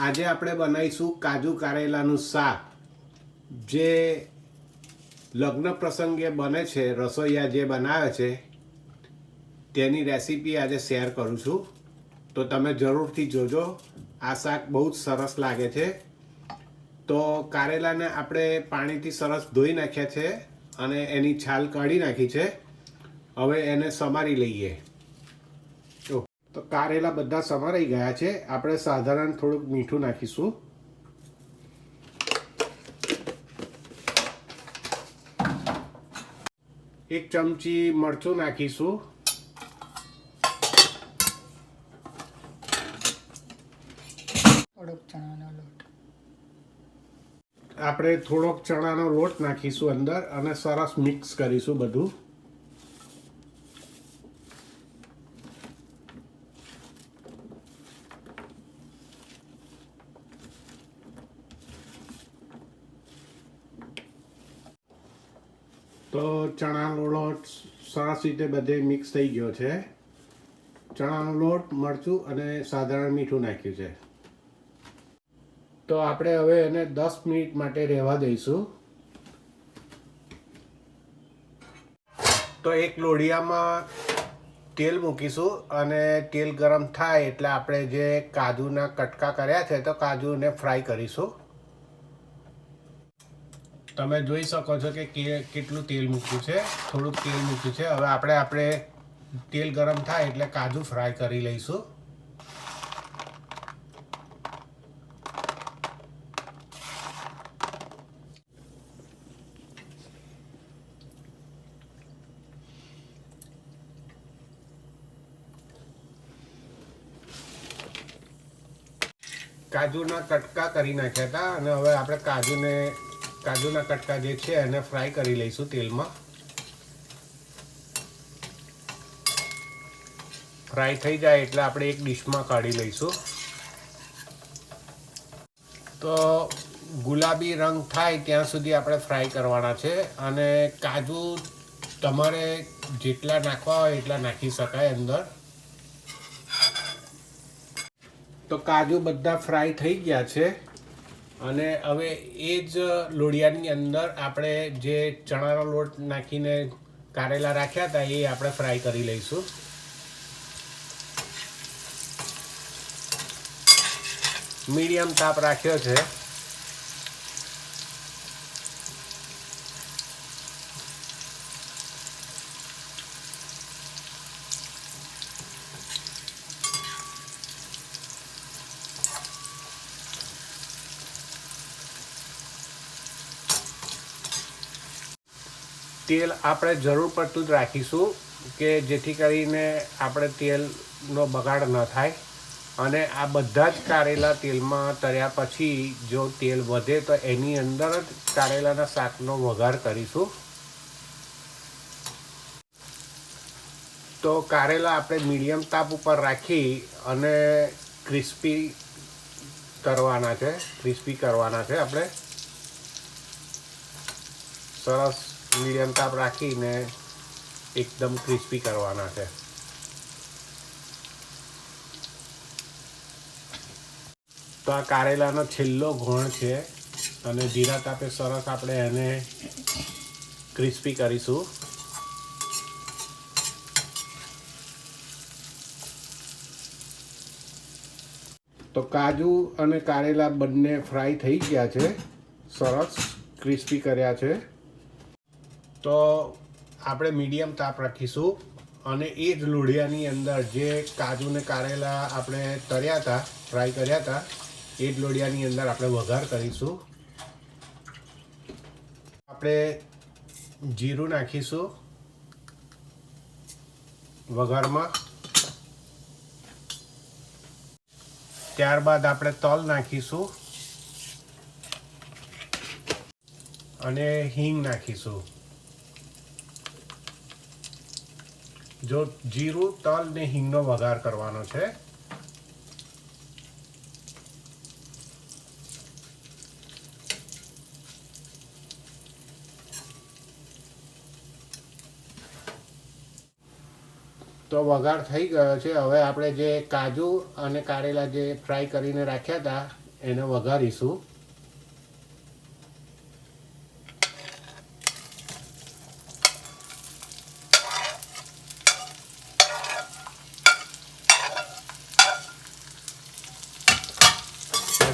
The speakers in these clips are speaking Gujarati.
આજે આપણે બનાવીશું કાજુ કારેલાનું શાક. જે લગ્ન પ્રસંગે બને છે, રસોઈયા જે બનાવે છે, તેની રેસીપી આજે શેર કરું છું. તો તમે જરૂરથી જોજો. આ શાક બહુ જ સરસ લાગે છે. તો કારેલાને આપણે પાણીથી સરસ ધોઈ નાખ્યા છે અને એની છાલ કાઢી નાખી છે. હવે એને સમારી લઈએ. તો કારેલા બધા સમારાઈ ગયા છે. આપણે સાધારણ થોડુંક મીઠું નાખીશું. એક ચમચી મરચું નાખીશું. થોડોક ચણાનો લોટ. આપણે થોડોક ચણાનો લોટ નાખીશું અંદર અને સરસ મિક્સ કરીશું બધું. તો ચણાનો લોટ સરસ રીતે બધે મિક્સ થઈ ગયો છે. ચણાનો લોટ, મરચું અને સાધારણ મીઠું નાખ્યું છે. તો આપણે હવે એને દસ મિનિટ માટે રહેવા દઈશું. તો એક લોઢિયામાં તેલ મૂકીશું અને તેલ ગરમ થાય એટલે આપણે જે કાજુના કટકા કર્યા છે તો કાજુને ફ્રાય કરીશું. તમે જોઈ શકો છો કે કેટલું તેલ મૂક્યું છે. થોડુંક તેલ મૂક્યું છે. હવે આપણે આપણે તેલ ગરમ થાય એટલે કાજુ ફ્રાય કરી લઈશું. કાજુના કટકા કરી નાખ્યા હતા અને હવે આપણે કાજુને કાજુના કટકા જે છે એને ફ્રાય કરી લઈશું તેલમાં. ફ્રાય થઈ જાય એટલે આપણે એક ડીશમાં કાઢી લઈશું. તો ગુલાબી રંગ થાય ત્યાં સુધી આપણે ફ્રાય કરવાના છે અને કાજુ તમારે જેટલા નાખવા હોય એટલા નાખી શકાય અંદર. તો કાજુ બધા ફ્રાય થઈ ગયા છે. અને હવે એ જ લોડિયાની અંદર આપણે જે ચણાનો લોટ નાખીને કારેલા રાખ્યા હતા, એ આપણે ફ્રાય કરી લઈશું. મીડિયમ તાપ રાખ્યો છે. તેલ આપણે જરૂર પડતું જ રાખીશું કે જેથી કરીને આપણે તેલનો બગાડ ન થાય. અને આ બધા જ કારેલા તેલમાં તળ્યા પછી જો તેલ વધે તો એની અંદર જ કારેલાના શાકનો વઘાર કરીશું. તો કારેલા આપણે મીડિયમ તાપ ઉપર રાખી અને ક્રિસ્પી કરવાના છે, ક્રિસ્પી કરવાના છે આપણે. સરસ મીડિયમ તાપ રાખીને એકદમ ક્રિસ્પી કરવાના છે. તો આ કારેલાનો છેલ્લો ઘોણ છે અને જીરા તાપે સરસ આપણે એને ક્રિસ્પી કરીશું. તો કાજુ અને કારેલા બંને ફ્રાય થઈ ગયા છે. સરસ ક્રિસ્પી કર્યા છે. તો આપણે મીડિયમ તાપ રાખીશું અને એ જ લોઢિયાની અંદર જે કાજુ ને કારેલા આપણે તળ્યા હતા, ફ્રાય કર્યા હતા, એ જ લોઢિયાની અંદર આપણે વઘાર કરીશું. આપણે જીરું નાખીશું વઘારમાં. ત્યારબાદ આપણે તલ નાખીશું અને હિંગ નાખીશું. જો જીરું, તલ ને હિંગનો વઘાર કરવાનો છે. તો વઘાર થઈ ગયો છે. હવે આપણે જે કાજુ અને કારેલા જે ફ્રાય કરીને રાખ્યા હતા, એને વઘારીશું.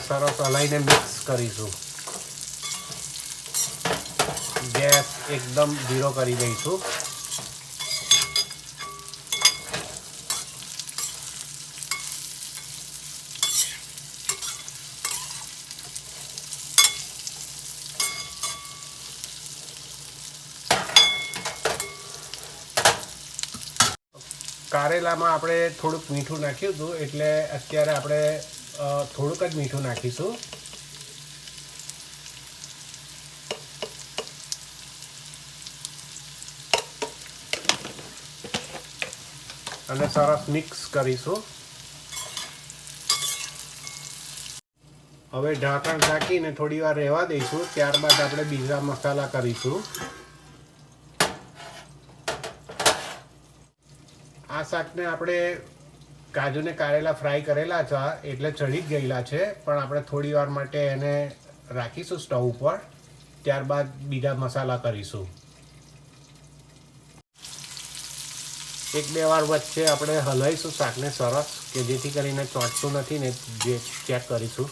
સરસ હલાઈને મિક્સ કરીશું. ગેસ એકદમ ધીરો કરી દઈશું. કારેલામાં આપણે થોડુંક મીઠું નાખ્યું હતું, એટલે અત્યારે આપણે થોડુંક જ મીઠું નાખીશું. અને સરસ મિક્સ કરીશું. હવે ઢાંકણ ઢાંકીને થોડી વાર રહેવા દઈશું, ત્યારબાદ આપણે બીજા મસાલા કરીશું. આ શાકને આપણે કાજુને કારેલા ફ્રાય કરેલા હતા, એટલે ચડી જ ગયેલા છે. પણ આપણે થોડી વાર માટે એને રાખીશું સ્ટવ ઉપર. ત્યારબાદ બીજા મસાલા કરીશું. એક બે વાર વચ્ચે આપણે હલાવીશું શાકને સરસ, કે જેથી કરીને ચોંટતું નથી ને જે ચેક કરીશું.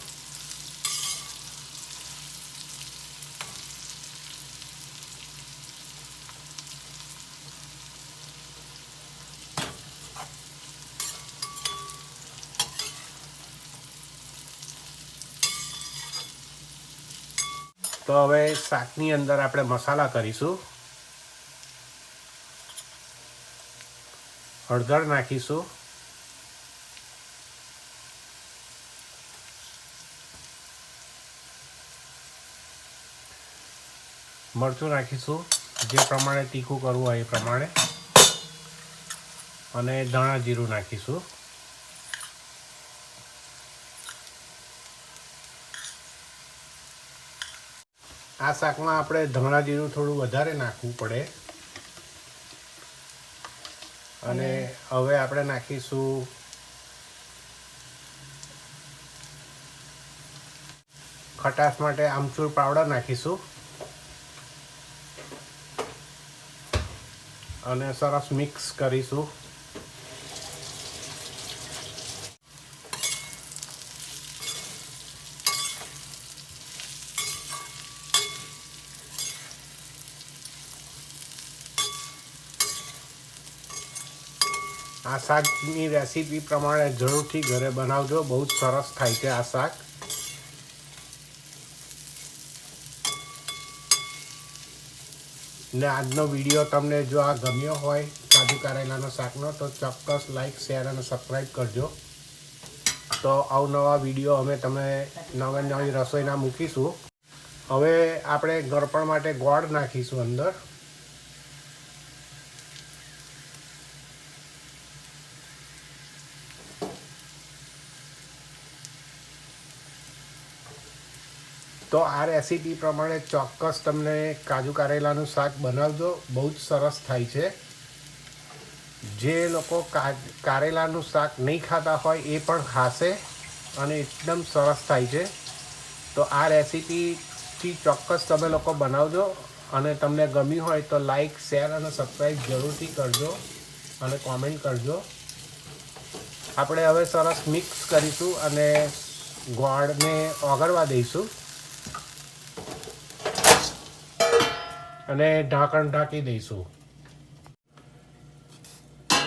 તો હવે શાકની અંદર આપણે મસાલા કરીશું. હળદર નાખીશું. મરચું નાખીશું, જે પ્રમાણે તીખું કરવું હોય એ પ્રમાણે. અને ધાણા જીરું નાખીશું. આ શાકમાં આપણે ધાણા જીરું થોડું વધારે નાખવું પડે. અને હવે આપણે નાખીશું ખટાશ માટે આમચૂર પાવડર નાખીશું. અને સરસ મિક્સ કરીશું. આ શાકની રેસીપી પ્રમાણે જરૂરથી ઘરે બનાવજો. બહુ જ સરસ થાય છે આ શાક. ને આજનો વીડિયો તમને જો આ ગમ્યો હોય, કાજુ કારેલાનો શાકનો, તો ચોક્કસ લાઈક શેર અને સબસ્ક્રાઈબ કરજો. તો અવનવા વીડિયો અમે તમે નવા નવી રસોઈના મૂકીશું. હવે આપણે ગળપણ માટે ગોળ નાખીશું અંદર. તો આ રેસીપી પ્રમાણે ચોક્કસ તમને કાજુ કારેલાનું શાક બનાવજો. બહુ જ સરસ થાય છે. જે લોકો કારેલાનું શાક નહીં ખાતા હોય એ પણ ખાશે અને એકદમ સરસ થાય છે. તો આ રેસીપીથી ચોક્કસ તમે લોકો બનાવજો અને તમને ગમ્યું હોય તો લાઈક શેર અને સબસ્ક્રાઈબ જરૂરથી કરજો અને કોમેન્ટ કરજો. આપણે હવે સરસ મિક્સ કરીશું અને ગોળને ઓગળવા દઈશું. અને ઢાંકણ ઢાંકી દઈશું.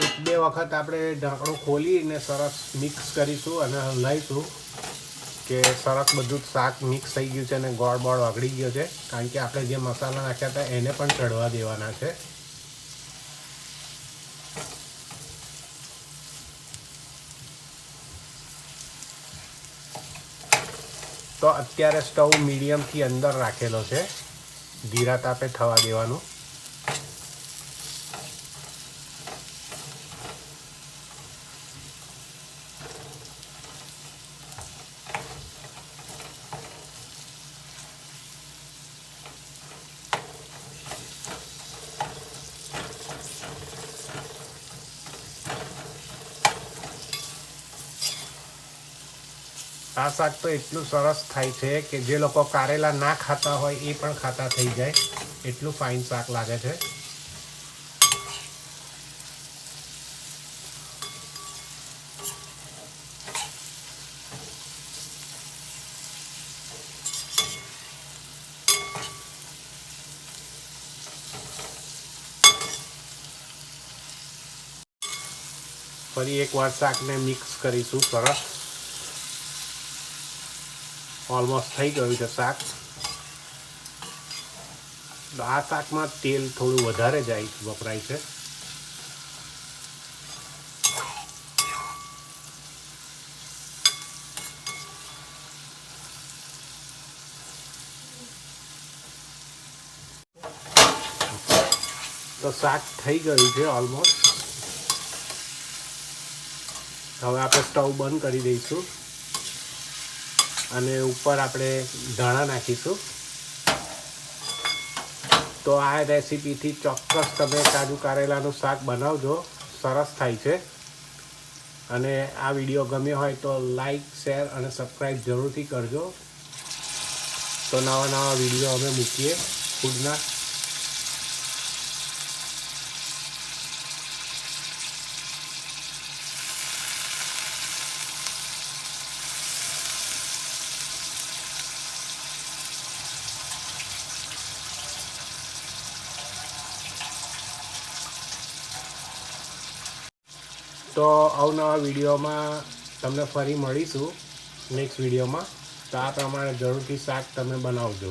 એક બે વખત આપણે ઢાંકણું ખોલીને સરસ મિક્સ કરીશું અને હલાવીશું કે સરસ બધું શાક મિક્સ થઈ ગયું છે અને ગોળ બોળ વગડી ગયો છે. કારણ કે આપણે જે મસાલા નાખ્યા હતા એને પણ ચડવા દેવાના છે. તો અત્યારે સ્ટવ મીડિયમથી અંદર રાખેલો છે. ધીરા તાપે થવા દેવાનું. આ શાક તો એટલું સરસ થાય છે કે જે લોકો કારેલા ના ખાતા હોય એ પણ ખાતા થઈ જાય. એટલું ફાઇન શાક લાગે છે. ફરી એકવાર શાકને મિક્સ કરીશું. સરસ. ઓલમોસ્ટ થઈ ગયું છે શાક. આ શાકમાં તેલ થોડું વધારે જાય વપરાય છે. તો શાક થઈ ગયું છે ઓલમોસ્ટ હવે આપણે સ્ટવ બંધ કરી દઈશું. અને ઉપર આપણે ધાણા નાખીશું. તો આ રેસીપીથી ચોક્કસ તમે કાજુ કારેલાનું શાક બનાવજો. સરસ થાય છે. અને આ વીડિયો ગમ્યો હોય તો લાઈક, શેર અને સબસ્ક્રાઈબ જરૂરથી કરજો. તો નવા નવા વીડિયો અમે મૂકીએ. ફૂડના તો અવનવા વિડીયોમાં તમને ફરી મળીશું નેક્સ્ટ વિડીયોમાં. તો આ પ્રમાણે જરૂરથી શાક તમે બનાવજો.